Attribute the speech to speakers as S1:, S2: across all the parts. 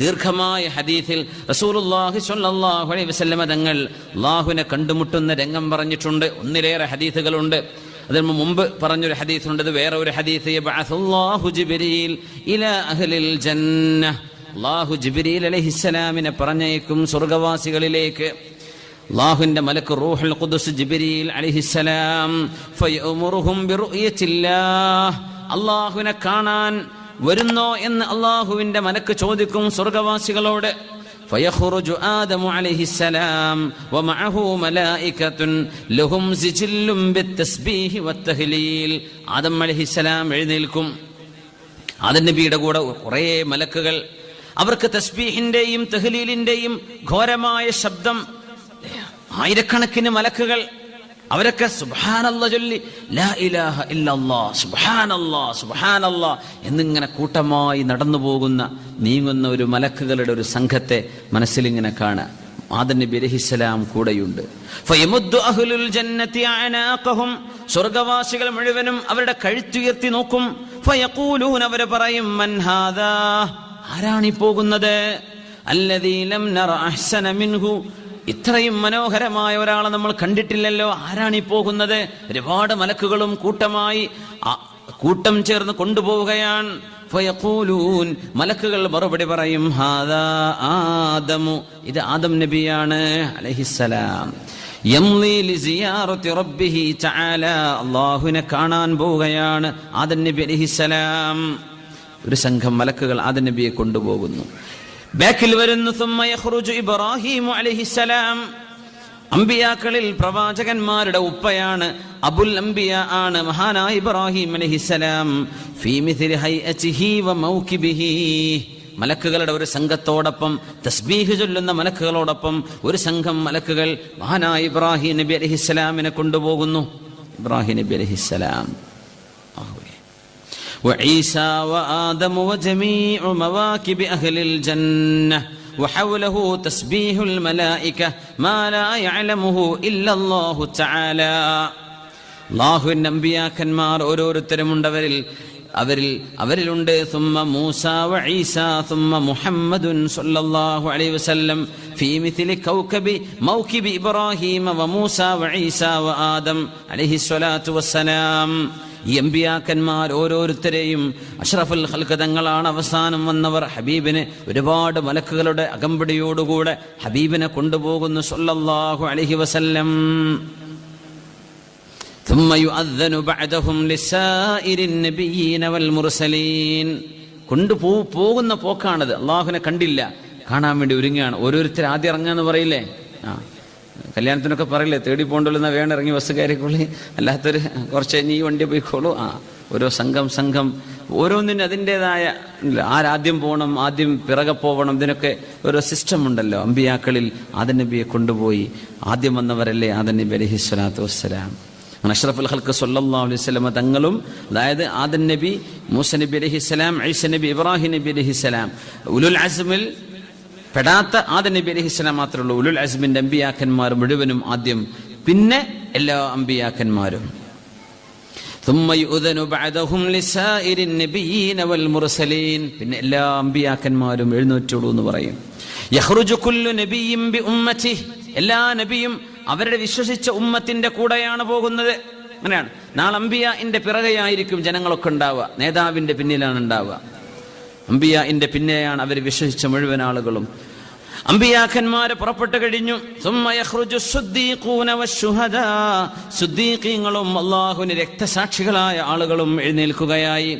S1: ദീർഘമായ ഹദീഫിൽ റസൂലുള്ളാഹി സ്വല്ലല്ലാഹു അലൈഹി വസല്ലമ തങ്ങൾ അള്ളാഹുവിനെ കണ്ടുമുട്ടുന്ന രംഗം പറഞ്ഞിട്ടുണ്ട്. ഒന്നിലേറെ ഹദീസുകളുണ്ട്. അതിന് മുമ്പ് പറഞ്ഞൊരു ഹദീസുണ്ട്. ഇത് വേറെ ഒരു ഹദീസ്. അള്ളാഹു ജിബ്രീൽ അലൈഹിസ്സലാമിനെ പറഞ്ഞേക്കും സ്വർഗവാസികളിലേക്ക്. അള്ളാഹുവിന്റെ മലക്ക് റൂഹുൽ ഖുദ്സ് ജിബ്രീൽ അലൈഹിസ്സലാം ഫയഉമുറുഹും ബിറുഅയത്തില്ലാഹ്. അള്ളാഹുവിനെ കാണാൻ വരുന്നോ എന്ന് അള്ളാഹുവിന്റെ മലക്ക് ചോദിക്കും സ്വർഗവാസികളോട് فيخرج آدم عليه السلام ومعه ملائكة لهم سجل بالتسبيح والتهليل ആദം അലൈഹിസ്സലാം എഴുന്നേൽക്കും ആദം നബിയുടെ കൂടെ കുറേ മലക്കുകൾ അവർക്ക് തസ്ബീഹിന്റെയും തെഹ്ലീലിന്റെയും ഘോരമായ ശബ്ദം ആയിരക്കണക്കിന് മലക്കുകൾ അവരൊക്കെ സുബാനല്ല ചൊല്ലി ലാ ഇലാഹ ഇല്ലല്ലാ സുബാനല്ലാ സുബ്ഹാനല്ലാ എന്നിങ്ങനെ കൂട്ടമായി നടന്നു പോകുന്ന നീങ്ങുന്ന ഒരു മലക്കുകളുടെ ഒരു സംഘത്തെ മനസ്സിലിങ്ങനെ കാണുക ആദം നബി കൂടെയുണ്ട്. സ്വർഗവാസികൾ മുഴുവനും അവരുടെ കഴുത്തുയർത്തി നോക്കും. അവർ പറയും ആരാണി പോകുന്നത്? ഇത്രയും മനോഹരമായ ഒരാളെ നമ്മൾ കണ്ടിട്ടില്ലല്ലോ. ആരാണ് ഈ പോകുന്നത്? ഒരുപാട് മലക്കുകളും കൂട്ടമായി കൂട്ടം ചേർന്ന് കൊണ്ടുപോവുകയാണ്. ഫയഖൂലൂൻ മലക്കുകൾ മറുപടി പറയും ഹാദാ ആദമു. ഇത് ആദം നബിയാണ് അലൈഹിസ്സലാം. അള്ളാഹുവിനെ കാണാൻ പോവുകയാണ് ആദൻ നബി അലൈഹിസ്സലാം. ഒരു സംഘം മലക്കുകൾ ആദൻ നബിയെ കൊണ്ടുപോകുന്നു. ബാക്കിൽ വരുന്നു ഇബ്രാഹിം അലഹിസലാം അമ്പിയാക്കളിൽ പ്രവാചകന്മാരുടെ ഉപ്പയാണ് അബുൽ അംബിയ ആണ് മഹാനായ ഇബ്രാഹിം അലഹിസലാം മലക്കുകളുടെ ഒരു സംഘത്തോടൊപ്പം തസ്ബീഹ് ചൊല്ലുന്ന മലക്കുകളോടൊപ്പം ഒരു സംഘം മലക്കുകൾ മഹാനായ ഇബ്രാഹിം നബി അലഹിസ്സലാമിനെ കൊണ്ടുപോകുന്നു. ഇബ്രാഹിം നബി അലഹിസ്സലാം وعيسى وآدم وجميع مواكب أهل الجنة وحوله تسبيح الملائكة ما لا يعلمه إلا الله تعالى അള്ളാഹുവിൻ്റെ അമ്പിയാക്കന്മാർ ഓരോരുത്തരുമുണ്ട് അവരിൽ അവരിൽ അവരിലുണ്ട് സുമ്മ മൂസ വ ഈസ സുമ്മ മുഹമ്മദുൻ സല്ലല്ലാഹു അലൈഹി വസല്ലം ഫീ മിഥിലി കൗകബി മൗകിബി ഇബ്രാഹീമ വ മൂസ വ ഈസ വ ആദം അലൈഹി സ്വലാത്തു വസ്സലാം ഈ ഓരോരുത്തരെയും അഷ്റഫുൽ ഹൽഖതങ്ങളാണ് തങ്ങളാണ് അവസാനം വന്നവർ. ഹബീബിനെ ഒരുപാട് മലക്കുകളുടെ അകമ്പടിയോടുകൂടെ ഹബീബിനെ കൊണ്ടുപോകുന്നു സൊല്ലാഹു അലഹി വസല്ലം. കൊണ്ടുപോ പോകുന്ന പോക്കാണത്. അള്ളാഹുവിനെ കണ്ടില്ല. കാണാൻ വേണ്ടി ഒരുങ്ങുകയാണ്. ഓരോരുത്തർ ആദ്യം ഇറങ്ങുക എന്ന് പറയില്ലേ? ആ. കല്യാണത്തിനൊക്കെ പറയില്ലേ തേടി പോകണ്ടല്ലോ വേണം ഇറങ്ങി ബസ് കയറിക്കോളി അല്ലാത്തൊരു കുറച്ച് നീ വണ്ടി പോയിക്കോളൂ. ആ ഓരോ സംഘം സംഘം ഓരോന്നിനും അതിന്റെതായ ആരാദ്യം പോകണം ആദ്യം പിറകെ പോകണം ഇതിനൊക്കെ ഓരോ സിസ്റ്റം ഉണ്ടല്ലോ. അമ്പിയാക്കളിൽ ആദൻ നബിയെ കൊണ്ടുപോയി. ആദ്യം വന്നവരല്ലേ ആദൻ നബി അലഹി സ്വലാത്തു വസ്സലാം. അഷ്റഫുൽ ഹൽക്ക് സല്ലാ അലൈഹി വസല്ലമ തങ്ങളും അതായത് ആദൻ നബി മൂസ നബി അലഹി സ്വലാം ഐസ നബി ഇബ്രാഹിം നബി അലഹി സ്വലാം. ഉലുൽ അസ്മിൽ പെടാത്ത ആദ്യ നബി അലഹിസ്ലാം മാത്രമേ ഉള്ളൂ ഉലുൽ അസ്മിന്റെ അമ്പിയാക്കന്മാർ മുഴുവനും ആദ്യം പിന്നെ എല്ലാ അമ്പിയാക്കന്മാരും. പിന്നെ എല്ലാ അമ്പിയാക്കന്മാരും എഴുന്നേറ്റോളൂ എന്ന് പറയും. എല്ലാ നബിയും അവരുടെ വിശ്വസിച്ച ഉമ്മത്തിന്റെ കൂടെയാണ് പോകുന്നത്. അങ്ങനെയാണ്. നാളെ അമ്പിയ പിറകെയായിരിക്കും ജനങ്ങളൊക്കെ ഉണ്ടാവുക. നേതാവിന്റെ പിന്നിലാണ് ഉണ്ടാവുക. അമ്പിയാന്റെ പിന്നെയാണ് അവർ വിശ്വസിച്ച മുഴുവൻ ആളുകളും. അമ്പിയാക്കന്മാര് പുറപ്പെട്ടു കഴിഞ്ഞു. സുദ്ദീഖീങ്ങളും അള്ളാഹുന് രക്തസാക്ഷികളായ ആളുകളും എഴുന്നേൽക്കുകയായി.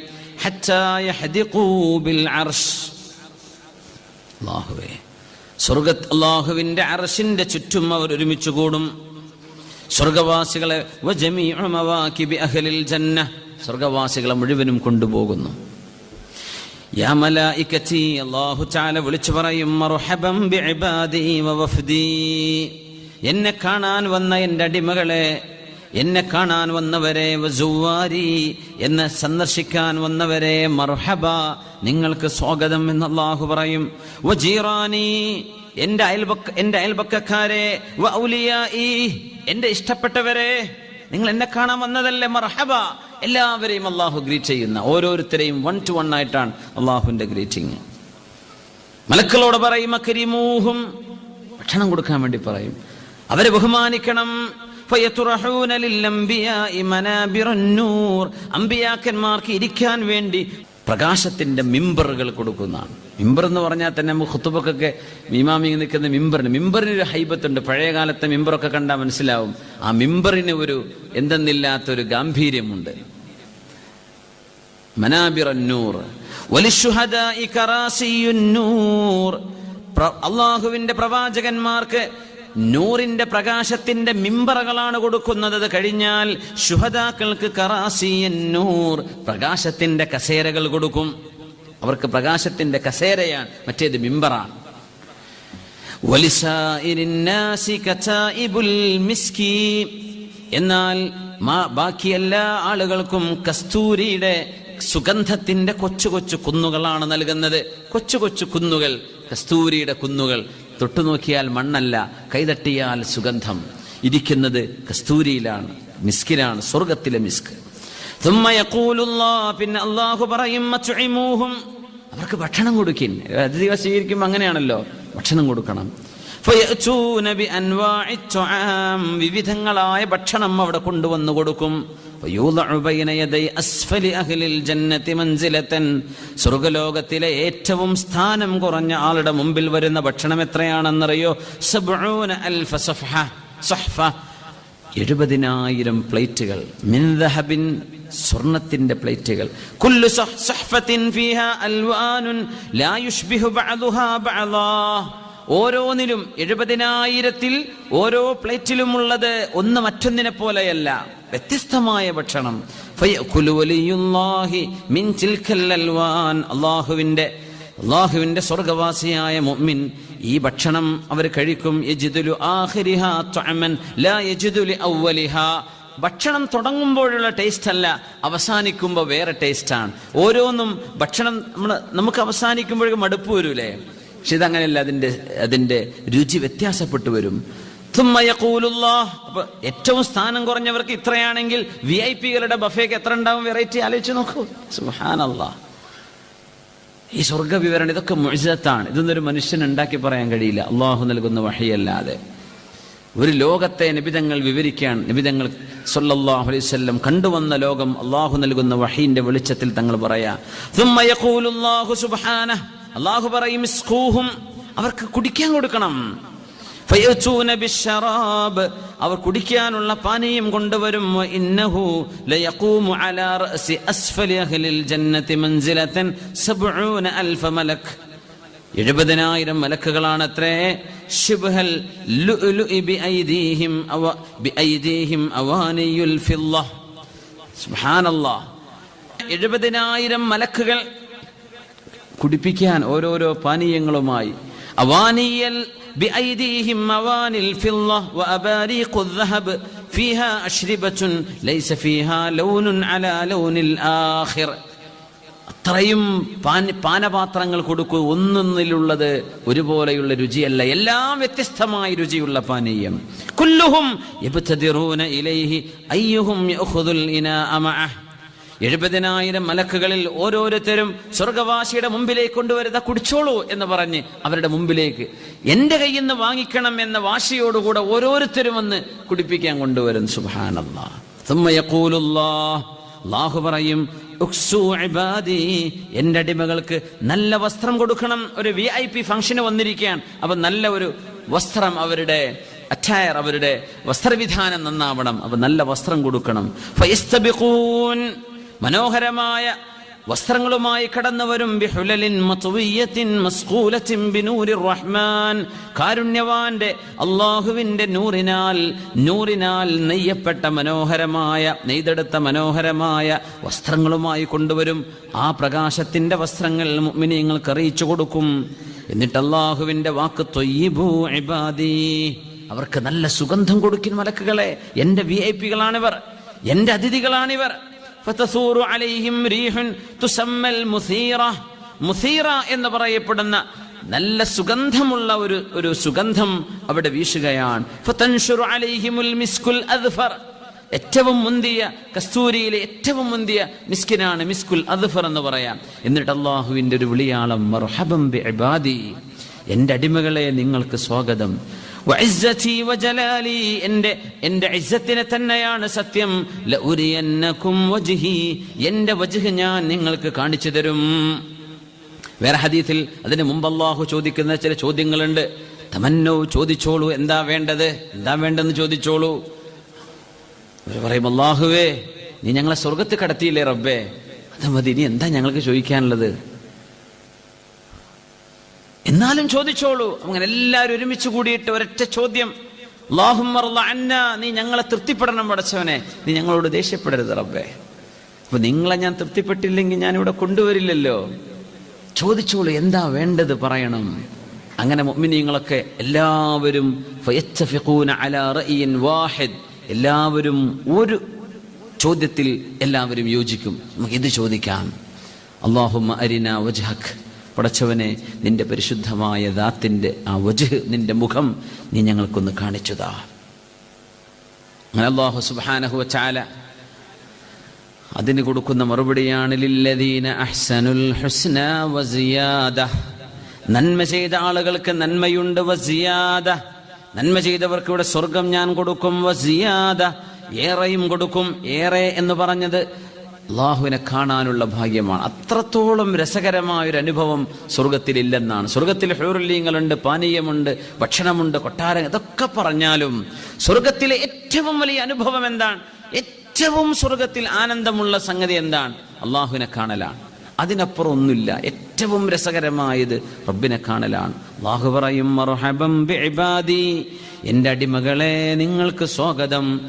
S1: അള്ളാഹുവേ സ്വർഗത്ത് അള്ളാഹുവിന്റെ ചുറ്റും അവർ ഒരുമിച്ച് കൂടും. സ്വർഗവാസികളെ സ്വർഗവാസികളെ മുഴുവനും കൊണ്ടുപോകുന്നു. അല്ലാഹു തആല വിളിച്ചു പറയും എന്നെ കാണാൻ വന്ന എന്റെ അടിമകളെ എന്നെ കാണാൻ വന്നവരെ വസുവാരി എന്നെ സന്ദർശിക്കാൻ വന്നവരെ മർഹബ. നിങ്ങൾക്ക് സ്വാഗതം എന്ന് അള്ളാഹു പറയും. വജീറാനി എന്റെ അയൽപക്ക എന്റെ അയൽപക്കക്കാരെ വ ഔലിയായി എന്റെ ഇഷ്ടപ്പെട്ടവരെ. നിങ്ങൾ എന്നെ കാണാൻ വന്നതല്ലേ മർഹബ? എല്ലാവരെയും അള്ളാഹു ഗ്രീറ്റ് ചെയ്യുന്ന ഓരോരുത്തരെയും വൺ ടു വൺ ആയിട്ടാണ് അള്ളാഹുവിന്റെ ഗ്രീറ്റിംഗ് മലക്കളോട് പറയും അക്കരിമൂഹും ഭക്ഷണം കൊടുക്കാൻ വേണ്ടി പറയും. അവരെ ബഹുമാനിക്കണം. അമ്പിയാക്കന്മാർക്ക് ഇരിക്കാൻ വേണ്ടി പ്രകാശത്തിന്റെ മിമ്പറുകൾ കൊടുക്കുന്നതാണ്. മിമ്പർ എന്ന് പറഞ്ഞാൽ തന്നെ നമുക്ക് ഹുത്തുബക്കൊക്കെ മീമാമി നിൽക്കുന്ന മിമ്പറിന് മിമ്പറിന് ഒരു ഹൈബത്തുണ്ട്. പഴയ കാലത്തെ മിമ്പറൊക്കെ കണ്ടാൽ മനസ്സിലാവും. ആ മിമ്പറിന് ഒരു എന്തെന്നില്ലാത്തൊരു ഗാംഭീര്യമുണ്ട്. മനാബിർ അന്നൂർ അള്ളാഹുവിന്റെ പ്രവാചകന്മാർക്ക് നൂറിന്റെ പ്രകാശത്തിന്റെ മിമ്പറകളാണ് കൊടുക്കുന്നത്. കഴിഞ്ഞാൽ ശുഹദാക്കൾക്ക് കറാസിയന്നൂർ പ്രകാശത്തിന്റെ കസേരകൾ കൊടുക്കും. അവർക്ക് പ്രകാശത്തിന്റെ കസേരയാണ് മറ്റേത് മിമ്പറാണ്. എന്നാൽ ബാക്കി ആളുകൾക്കും കസ്തൂരിയുടെ സുഗന്ധത്തിന്റെ കൊച്ചു കൊച്ചു കുന്നുകളാണ് നൽകുന്നത്. കൊച്ചു കൊച്ചു കുന്നുകൾ കസ്തൂരിയുടെ കുന്നുകൾ. തൊട്ടുനോക്കിയാൽ മണ്ണല്ല കൈതട്ടിയാൽ സുഗന്ധം. ഇരിക്കുന്നത് കസ്തൂരിയിലാണ് മിസ്കിലാണ് സ്വർഗത്തിലെ മിസ്ക്. പിന്നെ അള്ളാഹു പറയും അവർക്ക് ഭക്ഷണം കൊടുക്കിൻ. അതിഥികൾ സ്വീകരിക്കുമ്പോൾ അങ്ങനെയാണല്ലോ ഭക്ഷണം കൊടുക്കണം. വിവിധങ്ങളായ ഭക്ഷണം അവിടെ കൊണ്ടുവന്നു കൊടുക്കും. സ്വർഗലോകത്തിലെ ഏറ്റവും സ്ഥാനം കുറഞ്ഞ ആളുടെ മുമ്പിൽ വരുന്ന ഭക്ഷണം എത്രയാണെന്നറിയോ? എഴുപതിനായിരം പ്ലേറ്റുകൾ. മിൻ ദഹബിൻ സ്വർണത്തിന്റെ പ്ലേറ്റുകൾ. കുല്ലു സഹ്- സഹ്ഫത്തിൻ ഫീഹാ അൽവാനുൻ ലാ യുഷ്ബിഹു ബഅദുഹാ ബഅദാ. ഓരോന്നിലും എഴുപതിനായിരത്തിൽ ഓരോ പ്ലേറ്റിലുമുള്ളത് ഒന്ന് മറ്റൊന്നിനെ പോലെയല്ല. വ്യത്യസ്തമായ ഭക്ഷണം. അള്ളാഹുവിന്റെ അള്ളാഹുവിന്റെ സ്വർഗവാസിയായ മുഅ്മിൻ. ഈ ഭക്ഷണം അവർ കഴിക്കും. ലാ ഭക്ഷണം തുടങ്ങുമ്പോഴുള്ള ടേസ്റ്റ് അല്ല അവസാനിക്കുമ്പോൾ വേറെ ടേസ്റ്റാണ്. ഓരോന്നും ഭക്ഷണം നമ്മൾ നമുക്ക് അവസാനിക്കുമ്പോഴേക്കും മടുപ്പ് വരൂലേ? പക്ഷെ ഇതങ്ങനെയല്ല അതിന്റെ അതിന്റെ രുചി വ്യത്യാസപ്പെട്ടു വരും. അപ്പൊ ഏറ്റവും സ്ഥാനം കുറഞ്ഞവർക്ക് ഇത്രയാണെങ്കിൽ വി ഐ പികളുടെ ബഫേക്ക് എത്ര ഉണ്ടാവും വെറൈറ്റി ആലോചിച്ച് നോക്കൂ. സുഹാനല്ലാ ഈ സ്വർഗ വിവരണം ഇതൊക്കെ മുഴുത്താണ് ഇതൊന്നൊരു മനുഷ്യൻ ഉണ്ടാക്കി പറയാൻ കഴിയില്ല. അള്ളാഹു നൽകുന്ന വഴിയല്ലാതെ ഒരു ലോകത്തെ നിബിതങ്ങൾ വിവരിക്കാൻ നിബിതങ്ങൾ സൊല്ലാഹു അലൈവല്ലം കണ്ടുവന്ന ലോകം അള്ളാഹു നൽകുന്ന വഹീന്റെ വെളിച്ചത്തിൽ തങ്ങൾ പറയാ. അള്ളാഹു പറയും അവർക്ക് കുടിക്കാൻ കൊടുക്കണം. അവർ കുടിക്കാനുള്ള പാനീയം കൊണ്ടുവരും. എഴുപതിനായിരം മലക്കുകളാണ് അത്രേ ഷിബ്ഹൽ എഴുപതിനായിരം മലക്കുകൾ കുടിപ്പിക്കാൻ ഓരോരോ പാനീയങ്ങളുമായി അവാനിയൽ بأيديهم أواني الفضة وأباريق الذهب فيها أشربة ليس فيها لون على لون الآخر അത്രയും പാന പാനപാത്രങ്ങൾ കൊടുക്കൂ ഒന്നൊന്നിലുള്ളത് ഒരുപോലെയുള്ള രുചിയല്ല എല്ലാം വ്യത്യസ്തമായ രുചിയുള്ള പാനീയം കുല്ലുഹും യബ്തദിറൂന ഇലൈഹി അയ്യുഹും യഖുദുൽ ഇനാഅ മഅഹ് എഴുപതിനായിരം മലക്കുകളിൽ ഓരോരുത്തരും സ്വർഗവാസിയുടെ മുമ്പിലേക്ക് കൊണ്ടുവരുന്ന കുടിച്ചോളൂ എന്ന് പറഞ്ഞ് അവരുടെ മുമ്പിലേക്ക് എന്റെ കയ്യിൽ നിന്ന് വാങ്ങിക്കണം എന്ന വാശിയോടുകൂടെ ഓരോരുത്തരും വന്ന് കുടിപ്പിക്കാൻ കൊണ്ടുവരും. സുഹാന അള്ളാഹു പറയും എന്റെ അടിമകൾക്ക് നല്ല വസ്ത്രം കൊടുക്കണം. ഒരു വി ഐ പി ഫംഗ്ഷന് വന്നിരിക്കുകയാണ്. അപ്പൊ നല്ല ഒരു വസ്ത്രം അവരുടെ അറ്റയർ അവരുടെ വസ്ത്രവിധാനം നന്നാവണം. അപ്പൊ നല്ല വസ്ത്രം കൊടുക്കണം. മനോഹരമായ വസ്ത്രങ്ങളുമായി കടന്നവരും. കാരുണ്യവാന്റെ അള്ളാഹുവിന്റെ നൂറിനാൽ നൂറിനാൽ നെയ്യപ്പെട്ട മനോഹരമായ നെയ്തെടുത്ത മനോഹരമായ വസ്ത്രങ്ങളുമായി കൊണ്ടുവരും. ആ പ്രകാശത്തിന്റെ വസ്ത്രങ്ങൾ മുഅ്മിനീങ്ങൾക്ക് അറിയിച്ചു കൊടുക്കും. എന്നിട്ട് അള്ളാഹുവിന്റെ വാക്ക് തൊയ്യിബൂ ഇബാദി. അവർക്ക് നല്ല സുഗന്ധം കൊടുക്കുന്ന മലക്കുകളെ. എന്റെ വി ഐ പികളാണിവർ എന്റെ അതിഥികളാണിവർ. ഫതസൂറു അലൈഹിം റീഹുൻ തുസമ്മൽ മുസീറ. മുസീറ എന്ന് പറയപ്പെടുന്ന നല്ല സുഗന്ധമുള്ള ഒരു ഒരു സുഗന്ധം അവിടെ വീശുകയാണ്. ഫതൻഷുറു അലൈഹിമുൽ മിസ്കുൽ അദ്ഫർ. ഏറ്റവും മുന്തിയ കസ്തൂരിയിലെ ഏറ്റവും മുന്തിയ മിസ്കിനാണ് മിസ്കുൽ അദ്ഫർ എന്ന് പറയാം. എന്നിട്ട് അള്ളാഹുവിന്റെ ഒരു വിളിയാളം മർഹബം ബി ഇബാദി എന്റെ അടിമകളെ നിങ്ങൾക്ക് സ്വാഗതം. എന്റെ എന്റെ ഇസ്സത്തിനെ തന്നെയാണ് സത്യം. എന്റെ വജ്ഹി ഞാൻ നിങ്ങൾക്ക് കാണിച്ചു തരും. വേറെ ഹദീത്തിൽ അതിന് മുമ്പ് അള്ളാഹു ചോദിക്കുന്ന ചില ചോദ്യങ്ങളുണ്ട്. തമന്നോ ചോദിച്ചോളൂ എന്താ വേണ്ടത്? എന്താ വേണ്ടെന്ന് ചോദിച്ചോളൂ. പറയും അള്ളാഹുവേ നീ ഞങ്ങളെ സ്വർഗത്ത് കടത്തിയില്ലേ റബ്ബേ? അത് മതി ഇനി എന്താ ഞങ്ങൾക്ക് ചോദിക്കാനുള്ളത്? എന്നാലും ചോദിച്ചോളൂ. അങ്ങനെ എല്ലാവരും ഒരുമിച്ച് കൂടിയിട്ട് ഒരൊറ്റ ചോദ്യം. അല്ലാഹുമ്മ അന്ന നീ ഞങ്ങളെ തൃപ്തിപ്പെടണം പടച്ചവനെ. നീ ഞങ്ങളോട് ദേഷ്യപ്പെടരുത് റബ്ബേ. അപ്പൊ നിങ്ങളെ ഞാൻ തൃപ്തിപ്പെട്ടില്ലെങ്കിൽ ഞാൻ ഇവിടെ കൊണ്ടുവരില്ലല്ലോ. ചോദിച്ചോളൂ എന്താ വേണ്ടത് പറയണം? അങ്ങനെ മുഅ്മിനീങ്ങളൊക്കെ എല്ലാവരും വാഹിദ്. എല്ലാവരും ഒരു ചോദ്യത്തിൽ എല്ലാവരും യോജിക്കും. നമുക്ക് ഇത് ചോദിക്കാം. അള്ളാഹുമ്മ അരിന വജ്ഹക്. പടച്ചവനെ നിന്റെ പരിശുദ്ധമായ ദാത്തിന്റെ ആ വജഹ് നിന്റെ മുഖം നീ ഞങ്ങൾക്കൊന്ന് കാണിച്ചതാ. അങ്ങനെ അള്ളാഹു സുബാനഹു ചാല അതിന് കൊടുക്കുന്ന മറുപടിയാണ് ലില്ലദീന അഹ്സനുൽ ഹുസ്ന വസിയാദ നന്മ ചെയ്ത ആളുകൾക്ക് നന്മയുണ്ട് വസിയാദ നന്മ ചെയ്തവർക്ക് ഇവിടെ സ്വർഗം ഞാൻ കൊടുക്കും വസിയാദ ഏറെയും കൊടുക്കും ഏറെ എന്ന് പറഞ്ഞത് അള്ളാഹുവിനെ കാണാനുള്ള ഭാഗ്യമാണ്. അത്രത്തോളം രസകരമായ ഒരു അനുഭവം സ്വർഗത്തിലില്ലെന്നാണ് സ്വർഗത്തിൽ ഹ്യൂറുല്ലീങ്ങളുണ്ട് പാനീയമുണ്ട് ഭക്ഷണമുണ്ട് കൊട്ടാരം ഇതൊക്കെ പറഞ്ഞാലും സ്വർഗത്തിലെ ഏറ്റവും വലിയ അനുഭവം എന്താണ്? ഏറ്റവും സ്വർഗത്തിൽ ആനന്ദമുള്ള സംഗതി എന്താണ്? അള്ളാഹുവിനെ കാണലാണ്. അതിനപ്പുറം ഒന്നുമില്ല ഏറ്റവും രസകരമായത് റബ്ബിനെ കാണലാണ്. അള്ളാഹു പറയും എന്റെ അടിമകളെ നിങ്ങൾക്ക് സ്വാഗതം.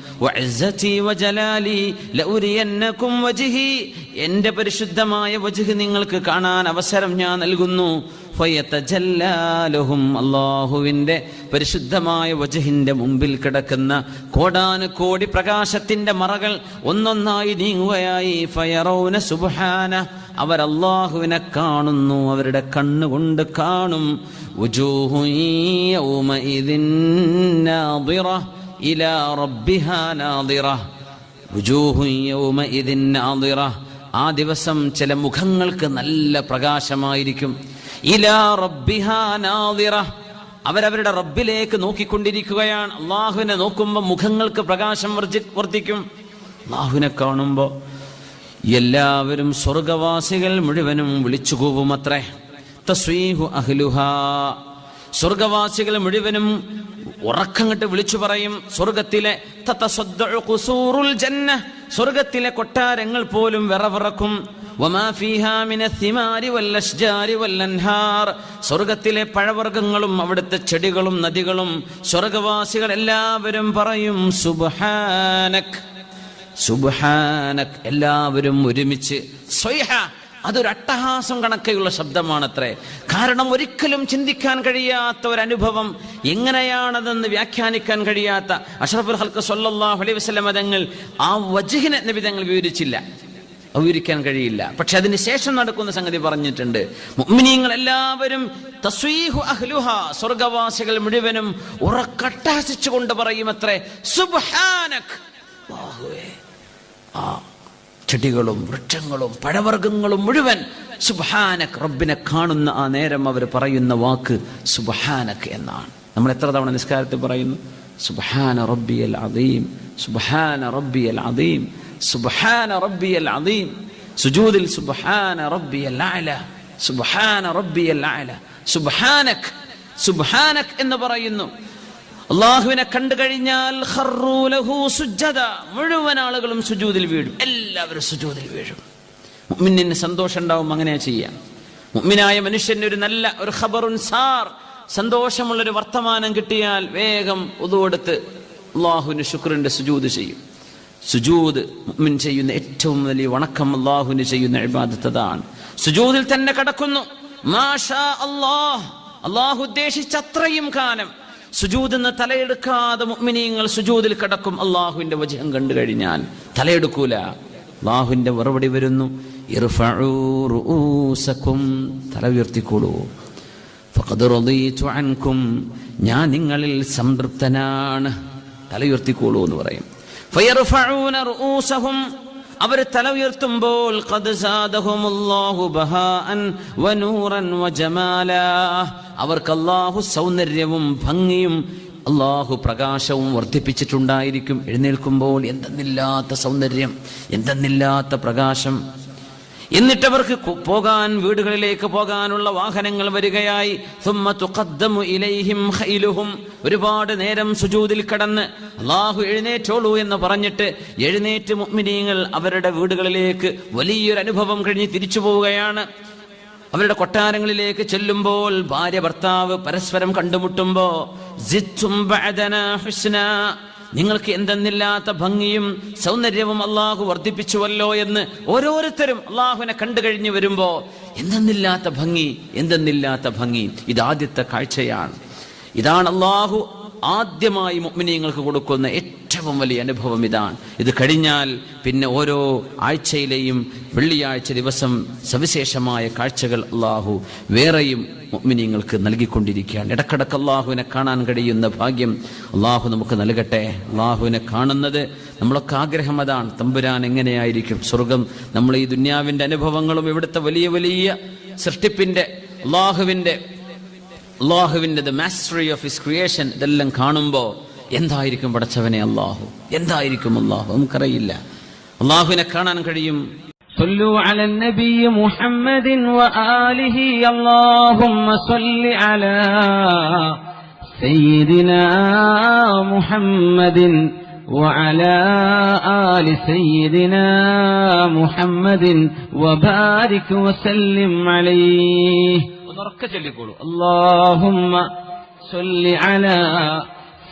S1: എന്റെ പരിശുദ്ധമായ വജുഹ് നിങ്ങൾക്ക് കാണാൻ അവസരം ഞാൻ നൽകുന്നു. അള്ളാഹുവിന്റെ പരിശുദ്ധമായ വജുഹിന്റെ മുമ്പിൽ കിടക്കുന്ന കോടാനുകോടി പ്രകാശത്തിന്റെ മറകൾ ഒന്നൊന്നായി നീങ്ങുകയായി. ഫയറൗന സുബ്ഹാന അവർ അള്ളാഹുവിനെ കാണുന്നു അവരുടെ കണ്ണുകൊണ്ട് കാണും. ആ ദിവസം ചില മുഖങ്ങൾക്ക് നല്ല പ്രകാശമായിരിക്കും. ഇലാ റബ്ബിഹാ നാദിറ അവരവരുടെ റബ്ബിലേക്ക് നോക്കിക്കൊണ്ടിരിക്കുകയാണ്. അള്ളാഹുവിനെ നോക്കുമ്പോൾ മുഖങ്ങൾക്ക് പ്രകാശം വർജി വർദ്ധിക്കും. അള്ളാഹുവിനെ കാണുമ്പോൾ എല്ലാവരും സ്വർഗവാസികൾ മുഴുവനും വിളിച്ചു കൂവുമത്രേ തസ്വീഹു അഹ്ലുഹ. സ്വർഗവാസികൾ മുഴുവനും ഉറക്കങ്ങട്ട് വിളിച്ചു പറയും സ്വർഗത്തിലെ ജന്ന സ്വർഗത്തിലെ കൊട്ടാരങ്ങൾ പോലും വിറവിറക്കും. സ്വർഗത്തിലെ പഴവർഗങ്ങളും അവിടുത്തെ ചെടികളും നദികളും സ്വർഗവാസികൾ എല്ലാവരും പറയും സുബ്ഹാനക്. സുബ്ഹാനക് എല്ലാവരും ഒരുമിച്ച്. സ്വൈഹ അതൊരു അട്ടഹാസം കണക്കെയുള്ള ശബ്ദമാണത്രേ. കാരണം ഒരിക്കലും ചിന്തിക്കാൻ കഴിയാത്ത ഒരു അനുഭവം എങ്ങനെയാണതെന്ന് വ്യാഖ്യാനിക്കാൻ കഴിയാത്ത അഷറഫുൽ ഹൽക്ക് സല്ലല്ലാഹു അലൈഹി വസ്ലം തങ്ങൾ ആ വജുഹിനെ നബി തങ്ങൾ വിവരിച്ചില്ല. വിവരിക്കാൻ കഴിയില്ല. പക്ഷെ അതിന് ശേഷം നടക്കുന്ന സംഗതി പറഞ്ഞിട്ടുണ്ട്. മുഗ്മിനിയങ്ങൾ എല്ലാവരും തസ്വീഹു അഹ്ലുഹ സ്വർഗവാസികൾ മുഴുവനും ഉറക്കട്ടാസിച്ചുകൊണ്ട് പറയുമത്രേ സുബ്ഹാനക്. അല്ലാഹുവേ. ആ ചെടികളും വൃക്ഷങ്ങളും പഴവർഗങ്ങളും മുഴുവൻ സുബഹാനക് റബ്ബിനെ കാണുന്ന ആ നേരം അവർ പറയുന്ന വാക്ക് സുബഹാനക് എന്നാണ്. നമ്മൾ എത്ര തവണ നിസ്കാരത്തിൽ പറയുന്നു? സുബഹാന റബ്ബിയൽ അദീം സുബഹാന റബ്ബിയൽ അദീം സുബഹാന റബ്ബിയൽ അദീം സുജൂദിൽ സുബഹാന റബ്ബിയൽ ആല സുബഹാന റബ്ബിയൽ ആല സുബഹാനക് സുബഹാനക് എന്ന് പറയുന്നു. അള്ളാഹുവിനെ കണ്ടു കഴിഞ്ഞാൽ. മുഴുവൻ ആളുകളും സുജൂതിൽ വീഴും. എല്ലാവരും സുജൂതിൽ വീഴും. മുഅ്മിനിന് സന്തോഷം ഉണ്ടാവും അങ്ങനെ ചെയ്യാം മുഅ്മിനായ മനുഷ്യന് ഒരു നല്ല ഒരു ഖബറുൻ സാർ സന്തോഷമുള്ളൊരു വർത്തമാനം കിട്ടിയാൽ വേഗം ഉതുകൊടുത്ത് അള്ളാഹുവിന് ശുക്രന്റെ സുജൂത് ചെയ്യും. സുജൂദ് മുഅ്മിൻ ചെയ്യുന്ന ഏറ്റവും വലിയ വണക്കം അള്ളാഹുവിന് ചെയ്യുന്ന ഇബാദത്ത് സുജൂതിൽ സുജൂദിൽ തന്നെ കടക്കുന്നു. അള്ളാഹു ഉദ്ദേശിച്ചത്രയും കാലം. സുജൂദിൽ നിന്ന് തലയെടുക്കാതെ മുഗ്മിനീങ്ങൾ സുജൂതിൽ കിടക്കും. അള്ളാഹുവിന്റെ വചനം കണ്ടു കഴിഞ്ഞാൽ തലയെടുക്കൂല. അള്ളാഹുവിന്റെ മറുപടി വരുന്നു തല ഉയർത്തിക്കോളൂ ഞാൻ നിങ്ങളിൽ സംതൃപ്തനാണ് തല ഉയർത്തിക്കോളൂ എന്ന് പറയും. അവർ തല ഉയർത്തുമ്പോൾ അവർക്ക് അല്ലാഹു സൗന്ദര്യവും ഭംഗിയും അള്ളാഹു പ്രകാശവും വർദ്ധിപ്പിച്ചിട്ടുണ്ടായിരിക്കും. എഴുന്നേൽക്കുമ്പോൾ എന്തെന്നില്ലാത്ത സൗന്ദര്യം എന്തെന്നില്ലാത്ത പ്രകാശം. എന്നിട്ടവർക്ക് പോകാൻ വീടുകളിലേക്ക് പോകാനുള്ള വാഹനങ്ങൾ വരികയായി. ഇലൈഹിം ഒരുപാട് നേരം സുജൂതിൽ കടന്ന് അള്ളാഹു എഴുന്നേറ്റോളൂ എന്ന് പറഞ്ഞിട്ട് എഴുന്നേറ്റ് മുഗ്മിനീങ്ങൾ അവരുടെ വീടുകളിലേക്ക് വലിയൊരു അനുഭവം കഴിഞ്ഞ് തിരിച്ചു പോവുകയാണ്. അവരുടെ കൊട്ടാരങ്ങളിലേക്ക് ചെല്ലുമ്പോൾ ഭാര്യ ഭർത്താവ് പരസ്പരം കണ്ടുമുട്ടുമ്പോൾ നിങ്ങൾക്ക് എന്തെന്നില്ലാത്ത ഭംഗിയും സൗന്ദര്യവും അള്ളാഹു വർദ്ധിപ്പിച്ചുവല്ലോ എന്ന് ഓരോരുത്തരും അള്ളാഹുവിനെ കണ്ടു കഴിഞ്ഞു വരുമ്പോ എന്തെന്നില്ലാത്ത ഭംഗി എന്തെന്നില്ലാത്ത ഭംഗി. ഇതാദ്യത്തെ കാഴ്ചയാണ്. ഇതാണ് അള്ളാഹു ആദ്യമായി മുഗ്മിനിയങ്ങൾക്ക് കൊടുക്കുന്ന ഏറ്റവും വലിയ അനുഭവം ഇതാണ്. ഇത് കഴിഞ്ഞാൽ പിന്നെ ഓരോ ആഴ്ചയിലെയും വെള്ളിയാഴ്ച ദിവസം സവിശേഷമായ കാഴ്ചകൾ അള്ളാഹു വേറെയും മുഅ്മിനീങ്ങൾക്ക് നൽകിക്കൊണ്ടിരിക്കുകയാണ്. ഇടക്കിടക്ക് അള്ളാഹുവിനെ കാണാൻ കഴിയുന്ന ഭാഗ്യം അള്ളാഹു നമുക്ക് നൽകട്ടെ. അള്ളാഹുവിനെ കാണുന്നത് നമ്മളൊക്കെ ആഗ്രഹം അതാണ്. തമ്പുരാൻ എങ്ങനെയായിരിക്കും സ്വർഗം? നമ്മൾ ഈ ദുന്യാവിന്റെ അനുഭവങ്ങളും ഇവിടുത്തെ വലിയ വലിയ സൃഷ്ടിപ്പിന്റെ അള്ളാഹുവിന്റെ അള്ളാഹുവിന്റെ the mastery of his creation ഇതെല്ലാം കാണുമ്പോൾ എന്തായിരിക്കും പടച്ചവനെ അള്ളാഹു എന്തായിരിക്കും അള്ളാഹു നമുക്കറിയില്ല അള്ളാഹുവിനെ കാണാൻ കഴിയും
S2: صلوا على النبي محمد وآله اللهم صل على سيدنا محمد وعلى آل سيدنا محمد وبارك وسلم عليه
S1: ഒന്നുറക്കെ ചൊല്ലിക്കോളൂ
S2: اللهم صل على